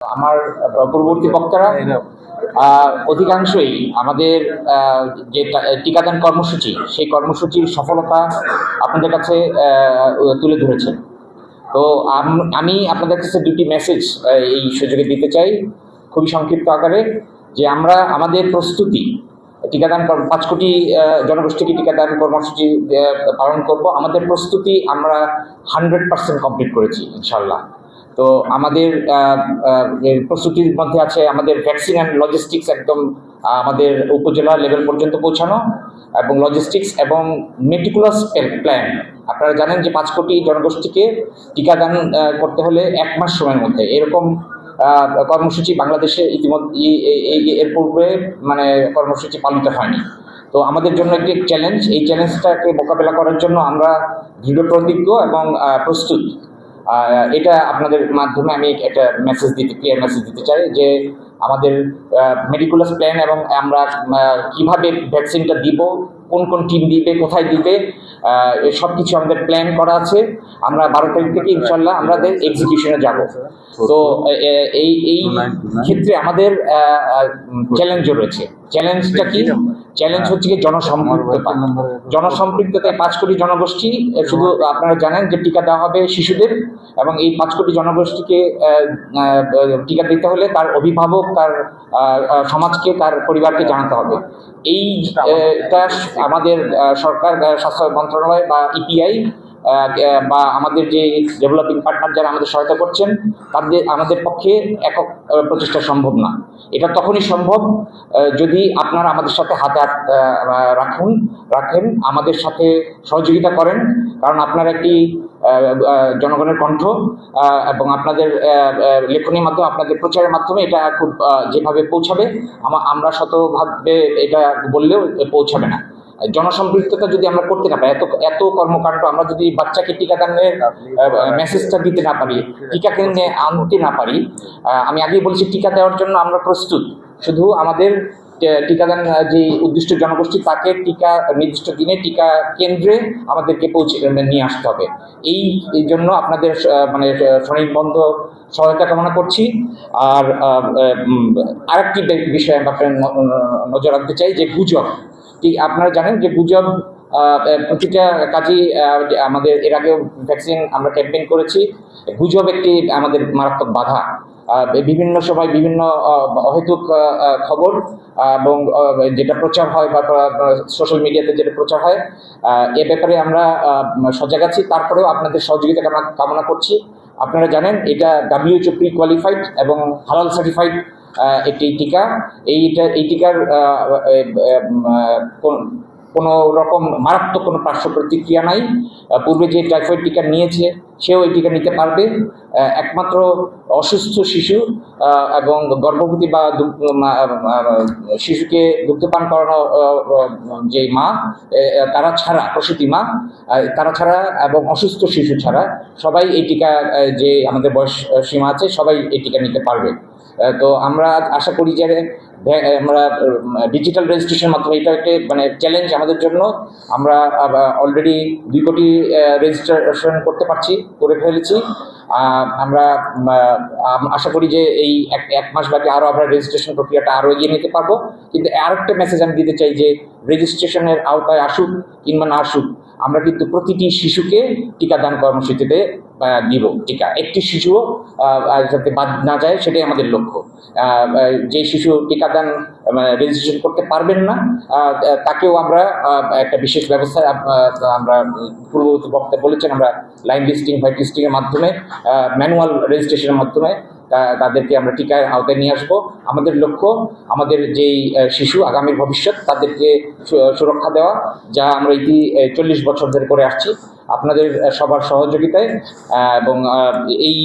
আমার পূর্ববর্তী বক্তারা অধিকাংশই আমাদের যে টিকাদান কর্মসূচি সেই কর্মসূচির সফলতা আপনাদের কাছে তুলে ধরেছেন। তো আমি আপনাদের কাছে দুটি মেসেজ এই সুযোগে দিতে চাই খুবই সংক্ষিপ্ত আকারে যে আমরা আমাদের প্রস্তুতি টিকাদান পাঁচ কোটি জনগোষ্ঠীকে টিকাদান কর্মসূচি পালন করব। আমাদের প্রস্তুতি আমরা হান্ড্রেড পার্সেন্ট কমপ্লিট করেছি ইনশাল্লাহ তো আমাদের প্রস্তুতির মধ্যে আছে আমাদের ভ্যাকসিন অ্যান্ড লজিস্টিক্স একদম আমাদের উপজেলা লেভেল পর্যন্ত পৌঁছানো এবং লজিস্টিক্স এবং মেটিকুলাস প্ল্যান আপনারা জানেন যে পাঁচ কোটি জনগোষ্ঠীকে টিকাদান করতে হলে এক মাস সময়ের মধ্যে। এরকম কর্মসূচি বাংলাদেশে ইতিমধ্যে এর পূর্বে মানে কর্মসূচি পালিত হয়নি। তো আমাদের জন্য একটি চ্যালেঞ্জ এই চ্যালেঞ্জটাকে মোকাবেলা করার জন্য আমরা দৃঢ় প্রতিজ্ঞ এবং প্রস্তুত। এটা আপনাদের মাধ্যমে আমি একটা মেসেজ দিতে ক্লিয়ার মেসেজ দিতে চাই যে আমাদের মেডিকুলাস প্ল্যান এবং আমরা কীভাবে ভ্যাকসিনটা দিব কোন কোন টিম দিবে কোথায় দিবে সব কিছু আমাদের প্ল্যান করা আছে। আমরা বারো তারিখ থেকে ইনশাল্লাহ আমাদের এক্সিকিউশনে যাব। তো এই এই ক্ষেত্রে আমাদের চ্যালেঞ্জও রয়েছে। চ্যালেঞ্জটা কি? চ্যালেঞ্জ হচ্ছে জনসম্পৃক্ততা। জনসম্পৃক্ততায় পাঁচ কোটি জনগোষ্ঠী শুধু আপনারা জানেন যে টিকা দেওয়া হবে শিশুদের এবং এই পাঁচ কোটি জনগোষ্ঠীকে টিকা দিতে হলে তার অভিভাবক তার সমাজকে তার পরিবারকে জানাতে হবে। এইটা আমাদের সরকার স্বাস্থ্য মন্ত্রণালয় বা ইপিআই বা আমাদের যে ডেভেলপিং পার্টনার যারা আমাদের সহায়তা করছেন, তাদের, আমাদের পক্ষে একক প্রচেষ্টা সম্ভব না। এটা তখনই সম্ভব যদি আপনারা আমাদের সাথে হাতে হাত রাখুন, রাখেন, আমাদের সাথে সহযোগিতা করেন, কারণ আপনারা একটি জনগণের কণ্ঠ এবং আপনাদের লেখনীর মাধ্যমে, আপনাদের প্রচারের মাধ্যমে এটা খুব যেভাবে পৌঁছাবে, আমা- আমরা শতভাবে এটা বললেও পৌঁছাবে না। জনসম্পৃক্ততা যদি আমরা করতে না পারি এত এত কর্মকাণ্ড আমরা যদি বাচ্চাকে টিকাদানের মেসেজটা দিতে না পারি টিকা কেন্দ্রে আনতে না পারি আমি আগেই বলছি টিকা দেওয়ার জন্য আমরা প্রস্তুত। শুধু আমাদের টিকাদান যে উদ্দিষ্ট জনগোষ্ঠী তাকে টিকা নির্দিষ্ট দিনে টিকা কেন্দ্রে আমাদেরকে পৌঁছে নিয়ে আসতে হবে। এই এই জন্য আপনাদের মানে স্বনির্বন্ধ সহায়তা কামনা করছি। আর আরেকটি বিষয় আমি আপনার নজর রাখতে চাই যে গুজব। আপনারা জানেন যে গুজব প্রতিটা কাজেই আমাদের, এর আগেও ভ্যাকসিন আমরা ক্যাম্পেইন করেছি। গুজব একটি আমাদের মারাত্মক বাধা। বিভিন্ন সময় বিভিন্ন অহেতুক খবর, এবং যেটা প্রচার হয় বা সোশ্যাল মিডিয়াতে যেটা প্রচার হয় এ ব্যাপারে আমরা সজাগ আছি। তারপরেও আপনাদের সহযোগিতা কামনা- কামনা করছি। আপনারা জানেন এটা ডাব্লিউএইচও প্রি কোয়ালিফাইড এবং হালাল সার্টিফাইড একটি টিকা। এইটা এই টিকার কোন- রকম মারাত্মক কোনো পার্শ্ব প্রতিক্রিয়া নাই। পূর্বে যে টাইফয়েড টিকা নিয়েছে, সেও এই টিকা নিতে পারবে। একমাত্র অসুস্থ শিশু এবং গর্ভবতী বা শিশুকে দুগ্ধপান করানো যে মা তারা ছাড়া, প্রসূতি মা তারা ছাড়া এবং অসুস্থ শিশু ছাড়া সবাই এই টিকা যে আমাদের বয়স সীমা আছে, সবাই এই টিকা নিতে পারবে। তো আমরা আশা করি যে আমরা ডিজিটাল রেজিস্ট্রেশন মাধ্যমে এটা একটা মানে চ্যালেঞ্জ আমাদের জন্য। আমরা অলরেডি দুই কোটি রেজিস্ট্রেশন করতে পারছি, করে ফেলেছি। আমরা আশা করি যে এই এক এক মাস বাকি আরও আমরা রেজিস্ট্রেশন প্রক্রিয়াটা আরও এগিয়ে নিতে পারব। কিন্তু আরেকটা মেসেজ আমি দিতে চাই যে রেজিস্ট্রেশনের আওতায় আসুক কিংবা না আসুক, আমরা কিন্তু প্রতিটি শিশুকে টিকাদান কর্মসূচিতে দিব টিকা। একটি শিশুও যাতে বাদ না যায় সেটাই আমাদের লক্ষ্য। যে শিশু টিকাদান রেজিস্ট্রেশন করতে পারবেন না তাকেও আমরা একটা বিশেষ ব্যবস্থা আমরা পূর্ববর্তী বক্তা বলেছেন, আমরা লাইন লিস্টিং, হোয়াইট লিস্টিংয়ের মাধ্যমে ম্যানুয়াল রেজিস্ট্রেশনের মাধ্যমে তাদেরকে আমরা টিকায় আওতায় নিয়ে আসব। আমাদের লক্ষ্য আমাদের যেই শিশু আগামীর ভবিষ্যৎ তাদেরকে সুরক্ষা দেওয়া, যা আমরা ইতি চল্লিশ বছর ধরে করে আসছি। আপনাদের সবার সহযোগিতায় এবং এই